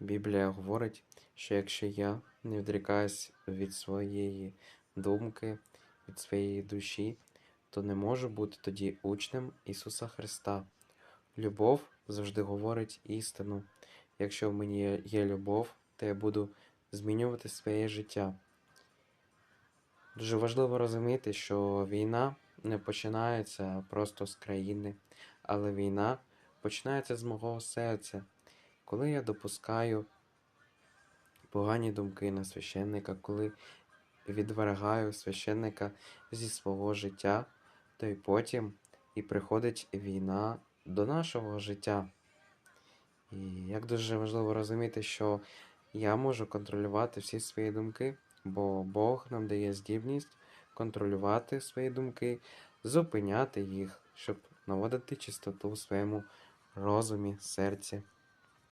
Біблія говорить, що якщо я не відрікаюсь від своєї думки, від своєї душі, то не можу бути тоді учнем Ісуса Христа. Любов завжди говорить істину. Якщо в мені є- любов, то я буду змінювати своє життя. Дуже важливо розуміти, що війна не починається просто з країни, але війна починається з мого серця. Коли я допускаю погані думки на священника, коли відвергаю священника зі свого життя, то й потім і приходить війна до нашого життя. І як дуже важливо розуміти, що я можу контролювати всі свої думки, бо Бог нам дає здібність контролювати свої думки, зупиняти їх, щоб наводити чистоту в своєму розумі, серці.